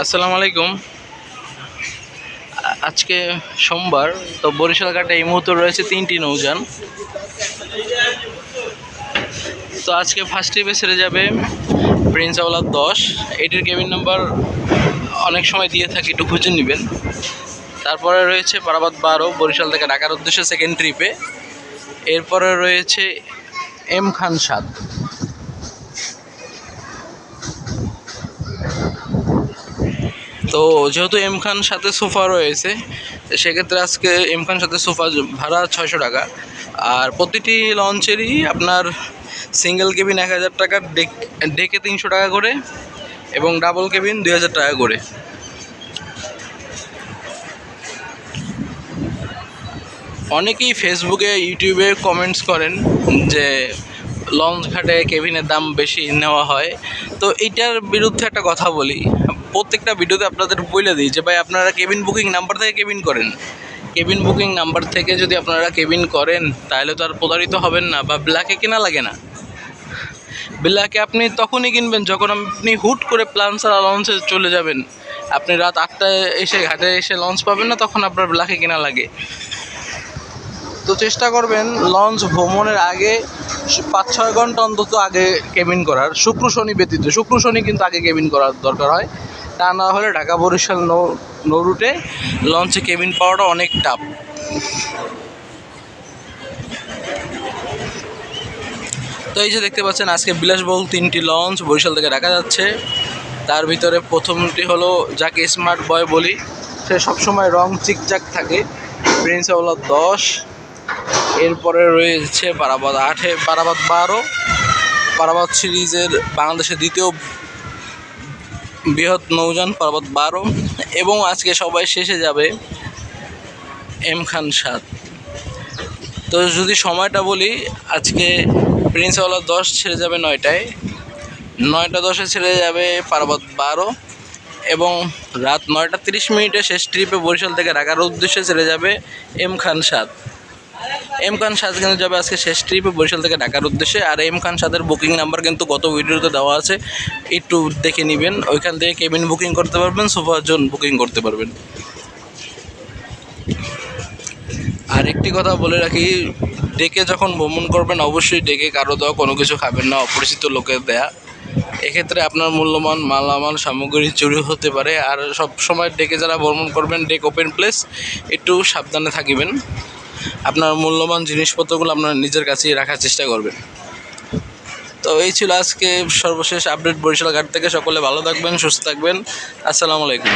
আসসালামু আলাইকুম। আজকে সোমবার, তো বরিশাল ঘাটে এই মুহূর্তে রয়েছে তিনটি নৌযান। তো আজকে ফার্স্ট ট্রিপে ছেড়ে যাবে প্রিন্স আওলাদ দশ। এটির কেবিন নাম্বার অনেক সময় দিয়ে থাকি, একটু খুঁজে নেবেন। তারপরে রয়েছে পারাবাদ বারো, বরিশাল থেকে ঢাকার উদ্দেশ্যে সেকেন্ড ট্রিপে এরপরে রয়েছে এম খান সাত। তো যেহেতু এম খান সাথে সোফা রয়েছে সেক্ষেত্রে আজকে এম খান সাথে সোফা ভাড়া ছয়শো টাকা। আর প্রতিটি লঞ্চেরই আপনার সিঙ্গেল কেবিন এক হাজার টাকা, ডেক তিনশো টাকা করে এবং ডাবল কেবিন দুই হাজার টাকা করে। অনেকেই ফেসবুকে, ইউটিউবে কমেন্টস করেন যে লঞ্চ ঘাটে কেবিনের দাম বেশি নেওয়া হয়। তো এটার বিরুদ্ধে একটা কথা বলি। প্রত্যেকটা ভিডিওতে আপনাদের বলে দিই যে, ভাই, আপনারা কেবিন বুকিং নাম্বার থেকে কেবিন করেন। কেবিন বুকিং নাম্বার থেকে যদি আপনারা কেবিন করেন, তাহলে তো আর প্রতারিত হবেন না বা ব্ল্যাকে কেনা লাগে না। ব্ল্যাকে আপনি তখনই কিনবেন যখন আপনি হুট করে প্ল্যান লঞ্চে চলে যাবেন। আপনি রাত আটটায় এসে ঘাটে এসে লঞ্চ পাবেন না, তখন আপনার ব্ল্যাকে কেনা লাগে। তো চেষ্টা করবেন লঞ্চ ভ্রমণের আগে পাঁচ ছয় ঘণ্টা অন্তত আগে কেবিন করার, শুক্র শনি ব্যতীত, শুক্র শনি কিন্তু আগে কেবিন করার দরকার হয়। তা না হলে ঢাকা বরিশাল নৌ নৌ রুটে লঞ্চে কেবিন পাওয়াটা অনেক টাফ। তো এই যে দেখতে পাচ্ছেন, আজকে বিলাসবহুল তিনটি লঞ্চ বরিশাল থেকে ঢাকা যাচ্ছে। তার ভিতরে প্রথমটি হলো যাকে স্মার্ট বয় বলি, সে সবসময় রং চিকচাক থাকে। প্রিন্স হলো দশ এরপরে রয়েছে পারাবাদ আটে পারাবাদ বারো পারাবাদ সিরিজের বাংলাদেশের দ্বিতীয় বৃহৎ নৌযান পারাবাদ বারো, এবং আজকে সবাই শেষে যাবে এম খান সাত। তো যদি সময়টা বলি, আজকে প্রিন্সওয়ালা দশ ছেড়ে যাবে নয়টায়, নয়টা দশে ছেড়ে যাবে পারাবাদ বারো, এবং রাত নয়টা তিরিশ মিনিটে শেষ ট্রিপে বরিশাল থেকে ঢাকার উদ্দেশ্যে ছেড়ে যাবে এম খান সাত। এম খান সাত কিন্তু যাবে আজকে শেষ ট্রিপে বরিশাল থেকে ঢাকার উদ্দেশ্যে। আর এম খান সাতের বুকিং নাম্বার কিন্তু গত ভিডিওতে দেওয়া আছে। একটু দেখে নেবেন। ওইখান থেকে কেবিন বুকিং করতে পারবেন সোফার জোন বুকিং করতে পারবেন। আর একটি কথা বলে রাখি, ডেকে যখন ভ্রমণ করবেন, অবশ্যই ডেকে কারও দেওয়া কোনো কিছু খাবেন না, অপরিচিত লোকের দেয়া। এক্ষেত্রে আপনার মূল্যবান মালামাল, সামগ্রী চুরি হতে পারে। আর সব সময় ডেকে যারা ভ্রমণ করবেন, ডেক ওপেন প্লেস একটু সাবধানে থাকিবেন। আপনার মূল্যবান জিনিসপত্রগুলো আপনার নিজের কাছেই রাখার চেষ্টা করবেন। তো এই ছিল আজকে সর্বশেষ আপডেট বরিশাল ঘাট থেকে। সকলে ভালো থাকবেন, সুস্থ থাকবেন। আসসালামু আলাইকুম।